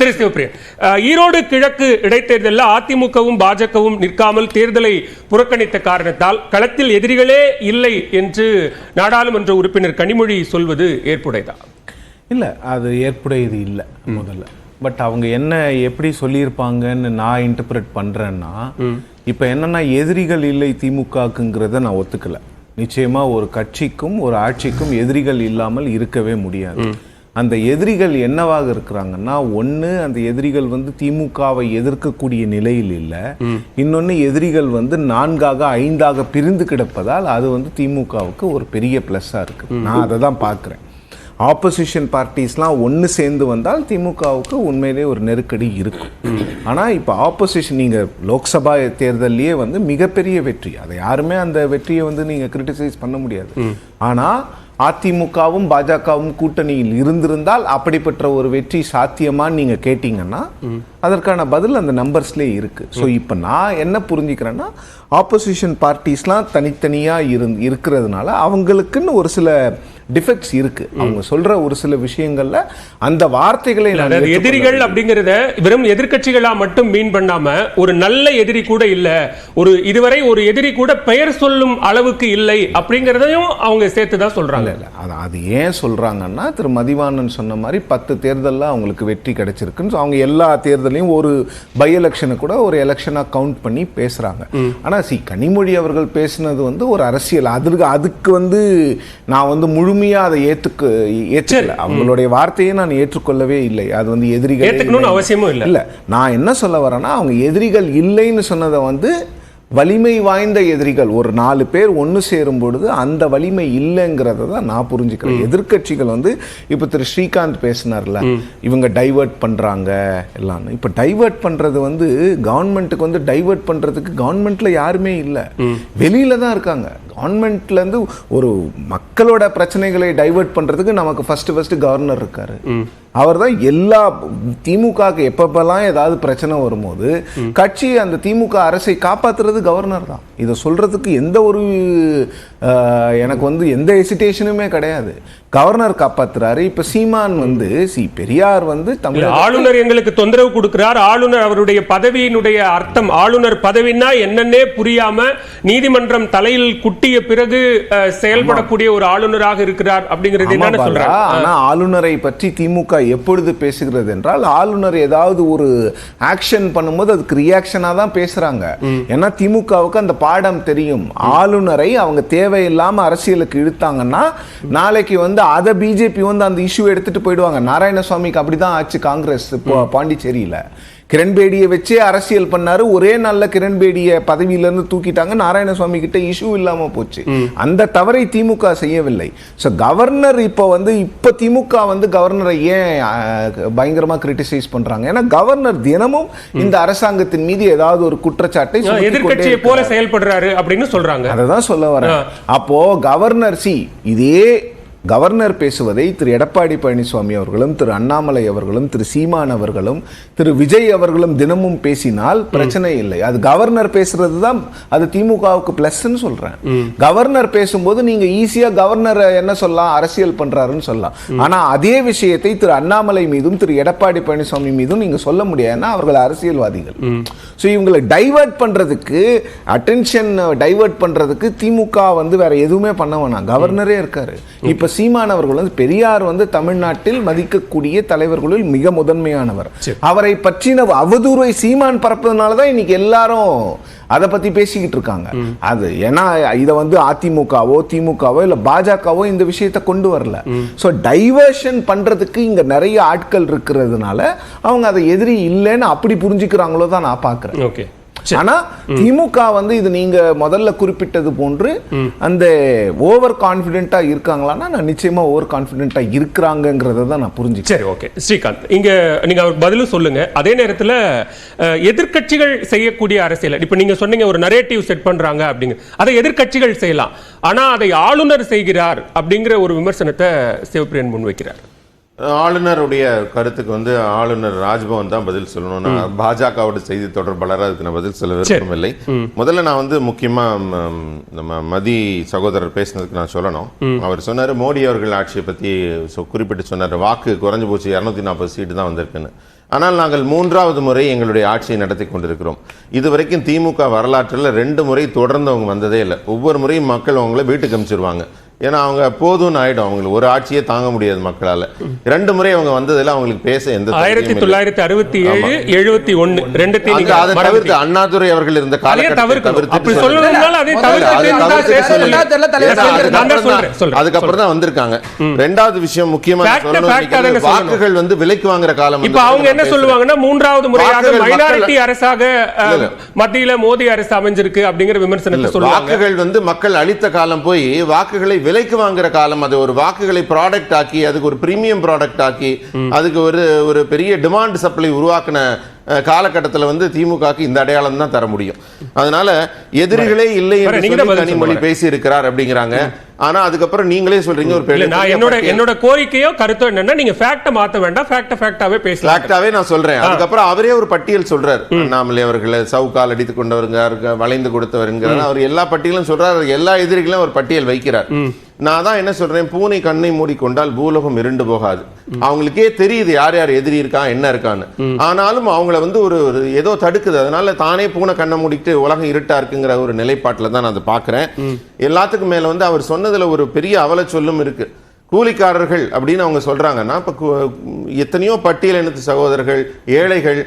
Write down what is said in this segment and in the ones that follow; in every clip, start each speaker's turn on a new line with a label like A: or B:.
A: திரு சிவபிரியன் ஈரோடு கிழக்கு இடைத்தேர்தலில் அதிமுகவும் பாஜகவும் நிற்காமல் தேர்தலை புறக்கணித்த காரணத்தால் களத்தில் எதிரிகளே இல்லை என்று நாடாளுமன்ற உறுப்பினர் கனிமொழி சொல்வது ஏற்புடையதா?
B: இல்லை அது ஏற்புடையது இல்லை முதல்ல. பட் அவங்க என்ன எப்படி சொல்லியிருப்பாங்கன்னு நான் இன்டர்பிரட் பண்றேன்னா இப்போ என்னன்னா எதிரிகள் இல்லை திமுகக்குங்கிறத நான் ஒத்துக்கல. நிச்சயமா ஒரு கட்சிக்கும் ஒரு ஆட்சிக்கும் எதிரிகள் இல்லாமல் இருக்கவே முடியாது. அந்த எதிரிகள் என்னவாக இருக்கிறாங்கன்னா ஒண்ணு அந்த எதிரிகள் வந்து திமுகவை எதிர்க்கக்கூடிய நிலையில் இல்லை. இன்னொன்னு எதிரிகள் வந்து நான்காக ஐந்தாக பிரிந்து கிடப்பதால் அது வந்து திமுகவுக்கு ஒரு பெரிய ப்ளஸ்ஸாக இருக்கு. நான் அதை தான் பார்க்குறேன். ஆப்போசிஷன் பார்ட்டிஸ்லாம் ஒன்று சேர்ந்து வந்தால் திமுகவுக்கு உண்மையிலே ஒரு நெருக்கடி இருக்கும். ஆனால் இப்போ ஆப்போசிஷன் நீங்கள் லோக்சபா தேர்தல்லையே வந்து மிகப்பெரிய வெற்றி. அதை யாருமே அந்த வெற்றியை வந்து நீங்கள் கிரிட்டிசைஸ் பண்ண முடியாது. ஆனால் அதிமுகவும் பாஜகவும் கூட்டணியில் இருந்திருந்தால் அப்படிப்பட்ட ஒரு வெற்றி சாத்தியமான்னு நீங்க கேட்டீங்கன்னா அதற்கான பதில் அந்த நம்பர்ஸ்லேயே இருக்கு. ஸோ இப்போ நான் என்ன புரிஞ்சுக்கிறேன்னா ஆப்போசிஷன் பார்ட்டிஸ்லாம் தனித்தனியா இருந் இருக்கிறதுனால அவங்களுக்குன்னு ஒரு சில டிஃபெக்ட்ஸ் இருக்கு. அவங்க சொல்ற ஒரு சில விஷயங்கள்ல அந்த வார்த்தைகளை
A: எதிரிகள் அப்படிங்கறத வெறும் எதிர்க்கட்சிகளா மட்டும் மீன் பண்ணாம ஒரு நல்ல எதிரி கூட இல்ல ஒரு இதுவரை ஒரு எதிரி கூட பெயர் சொல்லும் அளவுக்கு இல்லை அப்படிங்கறதையும் அவங்க சேர்த்து தான் சொல்றாங்க.
B: இல்ல அது அது ஏன் சொல்றாங்கன்னா திரு மதிவாணன் சொன்ன மாதிரி பத்து தேர்தலில் அவங்களுக்கு வெற்றி கிடைச்சிருக்குன்னு so அவங்க எல்லா தேர்தலையும் ஒரு பை எலெக்ஷனை கூட ஒரு எலெக்ஷனா கவுண்ட் பண்ணி பேசுறாங்க. ஆனா சி கனிமொழி அவர்கள் பேசினது வந்து ஒரு அரசியல். அதுக்கு அதுக்கு வந்து நான் வந்து முழுமையா அதை ஏத்துக்க ஏற்றுக்கல அவங்களுடைய வார்த்தையை நான் ஏற்றுக்கொள்ளவே இல்லை. அது வந்து எதிரிகள்
A: அவசியமும் இல்ல.
B: இல்ல நான் என்ன சொல்ல வரேன்னா அவங்க எதிரிகள் இல்லைன்னு சொன்னதை வந்து வலிமை வாய்ந்த எதிரிகள் ஒரு நாலு பேர் ஒன்று சேரும் பொழுது அந்த வலிமை இல்லைங்கிறத தான் நான் புரிஞ்சுக்கிறேன். எதிர்க்கட்சிகள் வந்து இப்போ திரு ஸ்ரீகாந்த் பேசினார்ல இவங்க டைவர்ட் பண்றாங்க எல்லாம் இப்போ டைவர்ட் பண்றது வந்து கவர்மெண்ட்டுக்கு வந்து டைவர்ட் பண்றதுக்கு கவர்மெண்ட்ல யாருமே இல்லை. வெளியில தான் இருக்காங்க. கவர்மெண்ட்ல இருந்து ஒரு மக்களோட பிரச்சனைகளை டைவர்ட் பண்றதுக்கு நமக்கு ஃபர்ஸ்ட் ஃபர்ஸ்ட் கவர்னர் இருக்காரு. அவர் தான் எல்லா திமுகக்கு எப்பப்பெல்லாம் ஏதாவது பிரச்சனை வரும்போது கட்சி அந்த திமுக அரசை காப்பாத்துறது கவர்னர் தான். இதை சொல்றதுக்கு எந்த ஒரு எனக்கு வந்து எந்த ஹெசிடேஷனுமே கிடையாது. கவர்னர் காப்பாத்துறாரு. இப்ப சீமான் வந்து சி பெரியார் வந்து தமிழக
A: ஆளுநர் எங்களுக்கு தொந்தரவு கொடுக்கிறார். ஆளுநர் அவருடைய பதவியினுடைய அர்த்தம் ஆளுநர் பதவின்னா என்னன்னே புரியாம நீதிமன்றம் தலையில் குட்டிய பிறகு செயல்படக்கூடிய ஒரு ஆளுநராக இருக்கிறார் அப்படிங்கிறது என்னன்னு
B: பாலா,
A: சொல்றாங்க.
B: ஆனா ஆளுநரை பற்றி திமுக எப்பொழுது பேசுகிறது என்றால் ஆளுநர் ஏதாவது ஒரு ஆக்ஷன் பண்ணும்போது அதுக்கு ரியாக்ஷனா தான் பேசுறாங்க. ஏன்னா திமுகவுக்கு அந்த பாடம் தெரியும். ஆளுநரை அவங்க தேவையில்லாம அரசியலுக்கு இழுத்தாங்கன்னா நாளைக்கு வந்து அதை பிஜேபி வந்து அந்த இஷ்யூ எடுத்துட்டு போயிடுவாங்க. நாராயணசுவாமிக்கு அப்படிதான் ஆச்சு காங்கிரஸ் பாண்டிச்சேரியில. கிரண்பேடியை வச்சே அரசியல் பண்ணாரு. ஒரே நாள்ல கிரண்பேடியை பதவியில இருந்து தூக்கிட்டாங்க. நாராயணசுவாமி கிட்ட இஷ்யூ இல்லாம போச்சு. அந்த தவறை திமுக செய்யவில்லை. ஸோ கவர்னர் இப்போ வந்து இப்போ திமுக வந்து கவர்னரை ஏன் பயங்கரமா கிரிட்டிசைஸ் பண்றாங்க? ஏன்னா கவர்னர் தினமும் இந்த அரசாங்கத்தின் மீது ஏதாவது ஒரு குற்றச்சாட்டை
A: எதிர்க்கட்சியை போல செயல்படுறாரு அப்படின்னு சொல்றாங்க.
B: அதை தான் சொல்ல வரேன். அப்போ கவர்னர் சி இதே கவர்னர் பேசுவதை திரு எடப்பாடி பழனிசாமி அவர்களும் திரு அண்ணாமலை அவர்களும் திரு சீமான் அவர்களும் திரு விஜய் அவர்களும் தினமும் பேசினால் பிரச்சனை இல்லை. அது கவர்னர் பேசுறது தான் அது திமுகவுக்கு பிளஸ்ன்னு சொல்றேன். கவர்னர் பேசும்போது நீங்க ஈஸியா கவர்னர் என்ன சொல்லலாம் அரசியல் பண்றாருன்னு சொல்லலாம். ஆனா அதே விஷயத்தை திரு அண்ணாமலை மீதும் திரு எடப்பாடி பழனிசாமி மீதும் நீங்க சொல்ல முடியாதுன்னா அவர்கள் அரசியல்வாதிகள். ஸோ இவங்களை டைவர்ட் பண்றதுக்கு அட்டென்ஷன் டைவர்ட் பண்றதுக்கு திமுக வந்து வேற எதுவுமே பண்ண வேணாம். கவர்னரே இருக்காரு. இப்ப சீமான் அவர்கள் வந்து பெரியார் வந்து தமிழ்நாட்டில் மதிக்கக்கூடிய தலைவர்களுள் மிக முதன்மையானவர். அவரை பற்றின அவதூறை சீமான் பரப்புறதுனால தான் இன்னைக்கு எல்லாரும் அதை பத்தி பேசிக்கிட்டு இருக்காங்க. அது ஏன்னா இதை வந்து அதிமுகவோ திமுகவோ இல்ல பாஜகவோ இந்த விஷயத்தை கொண்டு வரல. ஸோ டைவர்ஷன் பண்றதுக்கு இங்க நிறைய ஆட்கள் இருக்கிறதுனால அவங்க அதை எதிரி இல்லைன்னு அப்படி புரிஞ்சுக்கிறாங்களோ தான் நான் பார்க்கிறேன்
A: ஓகே.
B: ஆனா திமுக வந்து இது நீங்க முதல்ல குறிப்பிட்டது போன்று அந்த ஓவர் கான்பிடென்ட்டா இருக்காங்களான்னா நான் நிச்சயமா ஓவர் கான்பிடென்ட்டா இருக்கிறாங்கிறத தான் நான் புரிஞ்சுக்கிறேன்.
A: சரி ஓகே. ஸ்ரீகாந்த் இங்க நீங்க அவர் பதிலும் சொல்லுங்க. அதே நேரத்துல அஹ், எதிர்க்கட்சிகள் செய்யக்கூடிய அரசியல் இப்ப நீங்க சொன்னீங்க ஒரு நரேட்டிவ் செட் பண்றாங்க அப்படிங்க அதை எதிர்க்கட்சிகள் செய்யலாம். ஆனா அதை ஆளுநர் செய்கிறார் அப்படிங்கிற ஒரு விமர்சனத்தை சிவபிரியன் முன்வைக்கிறார்.
C: ஆளுநருடைய கருத்துக்கு வந்து ஆளுநர் ராஜ்பவன் தான் பதில் சொல்லணும். நான் பாஜகவோட செய்தி தொடர்பாளராக அதுக்கு நான் பதில் சொல்ல விருப்பமில்லை. முதல்ல நான் வந்து முக்கியமா நம்ம மதி சகோதரர் பேசினதுக்கு நான் சொல்லணும். அவர் சொன்னாரு மோடி அவர்கள் ஆட்சியை பத்தி சொ- குறிப்பிட்டு சொன்னாரு. வாக்கு குறைஞ்சு போச்சு இருநூத்தி நாற்பது சீட்டு தான் வந்திருக்குன்னு. ஆனால் நாங்கள் மூன்றாவது முறை எங்களுடைய ஆட்சியை நடத்தி கொண்டிருக்கிறோம். இதுவரைக்கும் திமுக வரலாற்றில் ரெண்டு முறை தொடர்ந்து அவங்க வந்ததே இல்லை. ஒவ்வொரு முறையும் மக்கள் அவங்கள வீட்டுக்கு அனுப்பிச்சிருவாங்க ஏன்னா அவங்க போதும்னு ஆயிடும். அவங்களுக்கு ஒரு ஆட்சியே தாங்க முடியாது மக்களால. ரெண்டு முறை அவங்க வந்ததில் அவங்களுக்கு பேச எந்த
A: ஆயிரத்தி. தொள்ளாயிரத்தி அறுபத்தி ஏழு எழுபத்தி
C: அங்க
A: நீங்க
C: அதை தவிர்த்து. அண்ணாதுரை அவர்கள் இருந்த அதுக்கப்புறம் தான் வந்திருக்காங்க. ரெண்டாவது விஷயம் முக்கியமா. வாக்குகள் வந்து விலைக்கு வாங்குற காலம்
A: இப்ப அவங்க என்ன சொல்லுவாங்கன்னா மூன்றாவது முறையாக மைனாரிட்டி அரசாக. மத்தியில மோடி அரசு அமைஞ்சிருக்கு அப்படிங்கிற விமர்சனத்தை சொல்லுவாங்க.
C: வாக்குகள் வந்து மக்கள் அளித்த காலம் போய் வாக்குகளை விலைக்கு வாங்குற காலம் அது ஒரு வாக்குகளை ப்ராடக்ட் ஆக்கி அதுக்கு ஒரு பிரீமியம் ப்ராடக்ட் ஆக்கி அதுக்கு ஒரு ஒரு பெரிய டிமாண்ட் சப்ளை உருவாக்குன காலகட்டத்துல வந்து திமுகக்கு இந்த அடையாளம் தான் தர முடியும். அதனால எதிரிகளே இல்லை என்று கனிமொழி. பேசி இருக்கிறார் அப்படிங்கிறாங்க. ஆனா அதுக்கப்புறம் நீங்களே சொல்றீங்க ஒரு பெரிய
A: நான் என்னோட என்னோட கோரிக்கையோ கருத்தோ என்னன்னா நீங்க ஃபேக்ட மாத்த வேண்டாம் ஃபேக்ட ஃபேக்டாவே பேசலாம்
C: ஃபேக்டாவே நான் சொல்றேன். அதுக்கப்புறம் அவரே ஒரு பட்டியல் சொல்றார். அண்ணாமலை அவர்களை சவுக்கால் அடித்து கொண்டவருங்க வளைந்து கொடுத்தவருங்க அவர் எல்லா பட்டியலும் சொல்றார். எல்லா எதிரிகளும் ஒரு பட்டியல் வைக்கிறார். நான் தான் என்ன சொல்றேன்? பூனை கண்ணை மூடிக்கொண்டால் பூலோகம் இருண்டு போகாது. அவங்களுக்கே தெரியுது யார் யார் எதிரி இருக்கா என்ன இருக்கான்னு. ஆனாலும் அவங்கள வந்து ஒரு ஒரு ஏதோ தடுக்குது. அதனால தானே பூனை கண்ணை மூடிட்டு உலகம் இருட்டா இருக்குங்கிற ஒரு நிலைப்பாட்டில் தான் நான் அதை பார்க்குறேன். எல்லாத்துக்கும் மேல வந்து அவர் சொன்னதுல ஒரு பெரிய அவல சொல்லும் இருக்கு. கூலிக்காரர்கள் அப்படின்னு அவங்க சொல்றாங்கன்னா இப்ப எத்தனையோ பட்டியல் இனத்து சகோதரர்கள் ஏழைகள்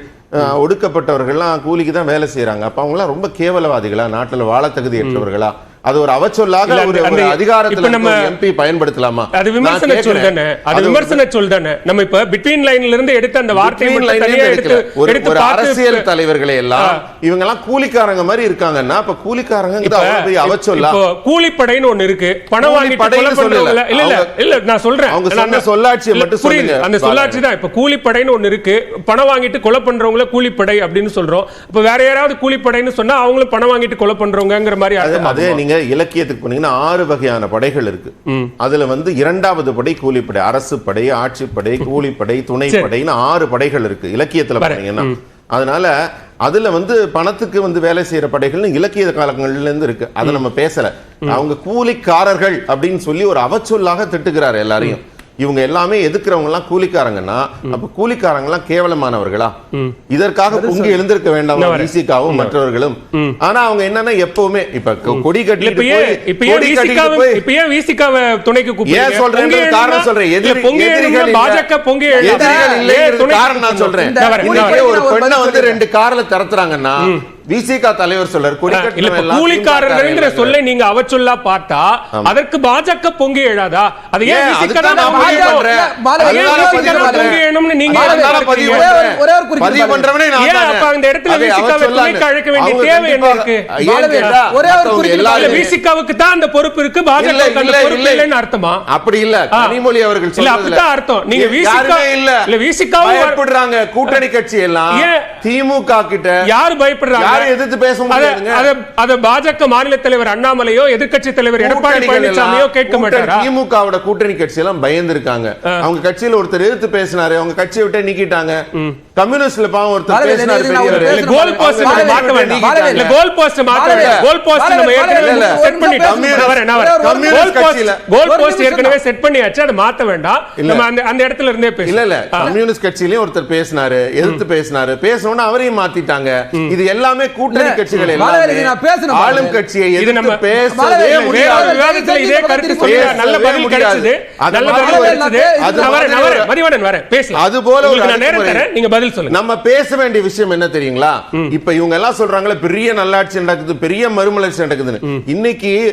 C: ஒடுக்கப்பட்டவர்கள்லாம் கூலிக்கு தான் வேலை செய்யறாங்க அப்ப அவங்களாம் ரொம்ப கேவலவாதிகளா நாட்டுல வாழ தகுதியற்றவர்களா அது ஒரு அவச்சொல்லாக ஒரு அதிகாரத்துல
A: நம்ம-
C: எம்பி பயன்படுத்தலாமா?
A: அது விமர்சன சொல். தானே? அது விமர்சன சொல் தானே? நம்ம இப்ப பிட்வீன் லைன்ல இருந்து எடுத்த அந்த வார்த்தையை மட்டும் தனியா எடுத்து எடுத்து
C: அரசியல் தலைவர்களை எல்லாம் இவங்க எல்லாம் கூலிக்காரங்க மாதிரி இருக்காங்கன்னா அப்ப கூலிக்காரங்க
A: இப்ப
C: பெரிய அவச்சொல்லா?
A: கூலிப்படைன்னு ஒண்ணு இருக்கு. பணம்
C: கூலிப்படைன்னு
A: பண்றவங்கள
C: சொல்லல.
A: இல்ல இல்ல நான் சொல்றேன்.
C: அவங்க சொன்ன
A: அந்த-
C: சொல்லாட்சியை மட்டும். சொல்லுங்க.
A: அந்த. சொல்லாட்சி தான். இப்ப கூலிப்படைன்னு ஒண்ணு இருக்கு. பணம் வாங்கிட்டு கொலை பண்றவங்கள கூலிப்படை அப்படின்னு சொல்றோம். இப்ப வேற யாராவது கூலிப்படைன்னு சொன்னா அவங்களும் பணம் வாங்கிட்டு கொலை பண்றவங்கங்கிற மாதிரி
C: அது
A: அர்த்தம்?
C: அதே நீங்க இலக்கியத்துக்கு போனீங்கன்னா ஆறு வகையான படைகள் இருக்கு. அதுல வந்து இரண்டாவது படை கூலிப்படை அரசு படை ஆட்சிப்படை கூலிப்படை துணைப்படைன்னு ஆறு படைகள் இருக்கு. இலக்கியத்துல. போனீங்கன்னா அதனால அதுல வந்து பணத்துக்கு வந்து வேலை செய்யற படைகள்னு இலக்கிய காலங்கள்ல இருந்து இருக்கு. அதை நம்ம பேசல. அவங்க கூலிக்காரர்கள் அப்படின்னு சொல்லி ஒரு அவச்சொல்லாக திட்டுகிறார் எல்லாரையும். இவங்க எல்லாமே எதுக்குறவங்க எல்லாம் கூலிக்காரங்கன்னா அப்ப கூலிக்காரங்க எல்லாம் கேவலமானவர்களா இதற்காக பொங்கி எழுந்திருக்க வேண்டாம். விசிகாவும் மற்றவர்களும்? ஆனா அவங்க என்னன்னா எப்பவுமே இப்ப கொடி கட்டிட்டு
A: இப்ப ஏன் விசிகாவை துணைக்கு
C: ஏன் சொல்றேன்
A: பொங்கி
C: காரணம் சொல்றேன். எதிரி
A: பொங்கி. பாஜக பொங்கி
C: எதிரிகள் காரணம் நான்? சொல்றேன். ஒரு பெண்ணை வந்து. ரெண்டு கார்ல திறத்துறாங்கன்னா விசிகா தலைவர்
A: கூலிக்காரர்கள்ங்கிற
C: திமுக
A: சொல்லை நீங்க அவச்சொல்லா பார்த்தா அதற்கு பாஜக பொங்கி எழாதா? அது ஏன் அந்த இடத்துல விசிகாவை அழைக்க வேண்டிய தேவை என்ன இருக்கு? விசிகாவுக்கு தான் அந்த பொறுப்பு இருக்கு. பாஜக. இல்லைன்னு அர்த்தமா?
C: அப்படி இல்ல. கனிமொழி அவர்கள்
A: இல்ல, அப்படித்தான் அர்த்தம். நீங்க விசிகா-
C: இல்ல.
A: விசிகாவும்
C: கூட்டணி கட்சி எல்லாம்.
A: ஏன்?
C: திமுக கிட்ட
A: யார் பயப்படுறாங்க?
C: எதிர்த்து பேச
A: அத-
C: முடியாதுங்க.
A: அத- பாஜக மாநில தலைவர் அண்ணாமலையோ எதிர்க்கட்சி தலைவர் எடப்பாடி பழனிசாமியோ கேட்க மாட்டாரா?
C: திமுகவோட கூட்டணி கட்சி எல்லாம் பயந்து இருக்காங்க அவங்க கட்சியில ஒருத்தர் எதிர்த்து பேசினாரு அவங்க கட்சியை விட்டு நீக்கிட்டாங்க. கம்யூனிஸ்ட்ல பாவம் ஒருத்தர் பேசினாரு பெரியவர்.
A: கோல் போஸ்ட் மாத்த வேண்டாம். இல்ல கோல் போஸ்ட் மாத்த வேண்டாம். கோல் போஸ்ட் நம்ம ஏற்கனவே செட் பண்ணிட்டோம். கோல்
C: கம்யூனிஸ்ட்
A: போஸ்ட்
C: கட்சியில-
A: கோல்
D: ஒரு
A: போஸ்ட்
D: நிமிஷம்
A: ஏற்கனவே செட் பண்ணியாச்சு. அதை மாத்த வேண்டாம். நம்ம அந்த அந்த இடத்துல இருந்தே
C: இல்ல இல்ல. கம்யூனிஸ்ட் கட்சியிலயும் ஒருத்தர் பேசினாரு எதிர்த்து பேசினாரு. பேசணும்னு அவரையும் மாத்திட்டாங்க. இது எல்லாமே கூட்டணி கட்சிகள் எல்லாமே ஆளும். கட்சியை
A: இது நம்ம-
C: பேசவே முடியாது.
A: விவாதத்துல இதே கருத்து சொல்லி நல்ல பதில். கிடைச்சது. நல்ல பதில் கிடைச்சது.
D: அது
A: வரேன்
C: ஒரு-
A: மதிவணன் வரேன். பேசலாம்.
C: அது போல ஒரு
A: நேரம். தரேன். நீங்க பதில் சொல்லுங்க.
C: நம்ம பேச வேண்டிய விஷயம் என்ன தெரியுங்களா? இப்ப இவங்க எல்லாம் சொல்றாங்களே பெரிய நல்லாட்சி நடக்குது பெரிய மறுமலர்ச்சி நடக்குதுன்னு. இன்னைக்கு